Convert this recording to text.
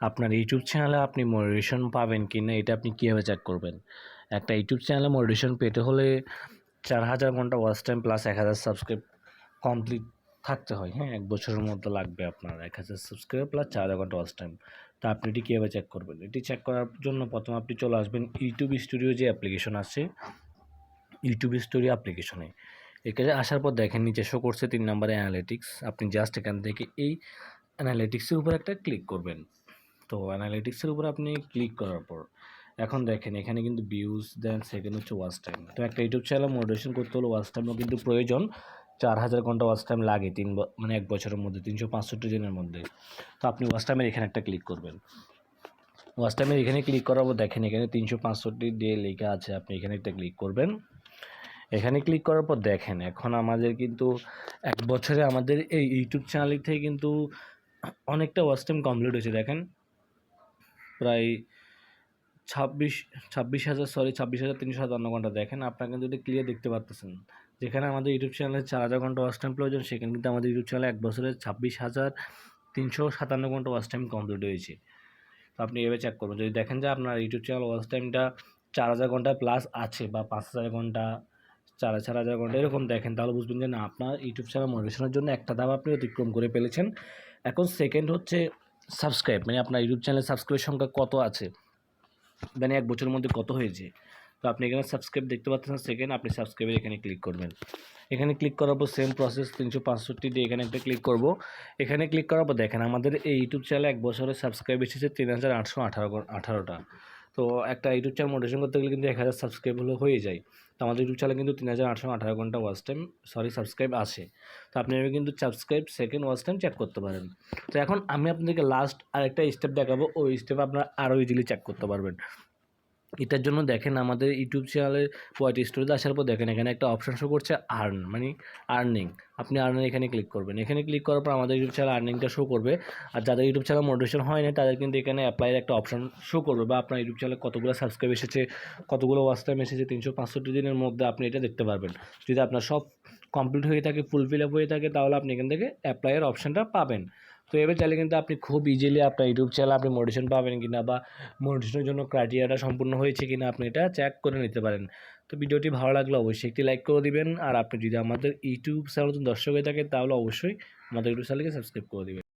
আপনার ইউটিউব চ্যানেলে আপনি মোটিভেশন পাবেন কি না, এটা আপনি কীভাবে চেক করবেন? একটা ইউটিউব চ্যানেলে মোটিভেশন পেতে হলে চার হাজার ঘণ্টা ওয়াচ টাইম প্লাস এক হাজার সাবস্ক্রাইব কমপ্লিট থাকতে হয়। হ্যাঁ এক বছরের মধ্যে লাগবে আপনার এক হাজার সাবস্ক্রাইব প্লাস চার হাজার ঘণ্টা ওয়াচ টাইম তা আপনি এটি কীভাবে চেক করবেন? এটি চেক করার জন্য প্রথম আপনি চলে আসবেন ইউটিউব স্টুডিও যে অ্যাপ্লিকেশন আছে ইউটিউব স্টুডিও অ্যাপ্লিকেশনে এখানে আসার পর দেখেন নিচে শো করছে তিন নম্বরে অ্যানালিটিক্স আপনি জাস্ট এখান থেকে এই অ্যানালিটিক্সের উপর একটা ক্লিক করবেন। তো অ্যানালিটিক্সের উপর আপনি ক্লিক করার পর, এখন দেখেন এখানে কিন্তু ভিউজ দেন সেকেন্ড হচ্ছে ওয়াচ টাইম তো একটা ইউটিউব চ্যানেল মোটিভেশন করতে হলে ওয়াচ টাইমও কিন্তু প্রয়োজন। চার হাজার ঘণ্টা ওয়াচ টাইম লাগে তিন মানে এক বছরের মধ্যে, তিনশো পাঁচষট্টি দিনের মধ্যে। তো আপনি ওয়াচ টাইমের এখানে একটা ক্লিক করবেন। ওয়াচ টাইমের এখানে ক্লিক করার পর দেখেন এখানে তিনশো পাঁচষট্টি ডে লেখা আছে, আপনি এখানে একটা ক্লিক করবেন। এখানে ক্লিক করার পর দেখেন, এখন আমাদের কিন্তু এক বছরে আমাদের এই ইউটিউব চ্যানেল থেকে কিন্তু অনেকটা ওয়াচ টাইম কমপ্লিট হয়েছে। দেখেন প্রায় ছাব্বিশ ছাব্বিশ হাজার সরি ছাব্বিশ হাজার তিনশো সাতান্ন ঘণ্টা দেখেন। আপনারা কিন্তু এটা ক্লিয়ার দেখতে পারতেছেন। যেখানে আমাদের ইউটিউব চ্যানেলে চার হাজার ঘণ্টা ওয়াচ টাইম প্রয়োজন, সেখানে কিন্তু আমাদের ইউটিউব চ্যানেলে এক বছরে ছাব্বিশ হাজার তিনশো সাতান্ন ঘণ্টা ওয়াচ টাইম কমপ্লিট হয়েছে। তো আপনি এভাবে চেক করবেন। যদি দেখেন যে আপনার ইউটিউব চ্যানেল ওয়াচ টাইমটা চার হাজার ঘণ্টা প্লাস আছে বা পাঁচ হাজার ঘণ্টা, চার চার হাজার ঘণ্টা এরকম দেখেন, তাহলে বুঝবেন যে না, আপনার ইউটিউব চ্যানেল মোটিভেশনের জন্য একটা ধাপ আপনি অতিক্রম করে ফেলেছেন। এখন সেকেন্ড হচ্ছে সাবস্ক্রাইব মানে আপনার ইউটিউব চ্যানেলের সাবস্ক্রাইবের সংখ্যা কত আছে? মানে এক বছরের মধ্যে কত হয়েছে? তো আপনি এখানে সাবস্ক্রাইব দেখতে পাচ্ছেন সেকেন্ড আপনি সাবস্ক্রাইবের এখানে ক্লিক করবেন। এখানে ক্লিক করার পর সেম প্রসেস তিনশো পাঁচষট্টি দিয়ে এখানে একটা ক্লিক করব। এখানে ক্লিক করার পর দেখেন, আমাদের এই ইউটিউব চ্যানেলে এক বছরের সাবস্ক্রাইব এসেছে তিন হাজার আটশো আঠারো আঠারোটা। তো একটা ইউটিউব চ্যানেল মোটিভেশন করতে গেলে কিন্তু এক হাজার সাবস্ক্রাইব হলে হয়ে যায়। তো আমাদের ইউটিউব চ্যানেলে কিন্তু তিন হাজার আটশো আঠারো ঘণ্টা ওয়াচ টাইম সরি সাবস্ক্রাইব আসে তো আপনি কিন্তু subscribe second watch time check করতে পারেন। তো এখন আমি আপনাদেরকে লাস্ট আরেকটা স্টেপ দেখাবো, ওই স্টেপ আপনারা আরও ইজিলি চেক করতে পারবেন। এটার জন্য দেখেন আমাদের ইউটিউব চ্যানেলের পয়েন্ট স্টোরিতে আসার পর দেখেন এখানে একটা অপশান শো করছে আর্ন মানে আর্নিং আপনি আর্নিং এখানে ক্লিক করবেন। এখানে ক্লিক করার পর আমাদের ইউটিউব চ্যানেল আর্নিংটা শো করবে। আর যাদের ইউটিউব চ্যানেল মোটিভেশন হয় না তাদের কিন্তু এখানে অ্যাপ্লাইয়ের একটা অপশন শো করবে বা আপনার ইউটিউব চ্যানেলে কতগুলো সাবস্ক্রাইব এসেছে, কতগুলো ওয়াচ টাইম এসেছে, তিনশো পাঁচষট্টি দিনের মধ্যে আপনি এটা দেখতে পারবেন। যদি আপনার সব কমপ্লিট হয়ে থাকে ফুল ফিল আপ হয়ে থাকে, তাহলে আপনি এখান থেকে অ্যাপ্লাইয়ের অপশানটা পাবেন। তো এবার চাইলে কিন্তু আপনি খুব ইজিলি আপনার ইউটিউব চ্যানেল আপনি মোটিভেশন পাবেন কিনা বা মডিশনের জন্য ক্রাইটেরিয়াটা সম্পূর্ণ হয়েছে কিনা আপনি এটা চেক করে নিতে পারেন। তো ভিডিওটি ভালো লাগলে অবশ্যই একটি লাইক করে দিবেন। আর আপনি যদি আমাদের ইউটিউব চ্যানেল দর্শক হয়ে থাকে তাহলে অবশ্যই আমাদের ইউটিউব চ্যানেলকে সাবস্ক্রাইব করে দিবেন।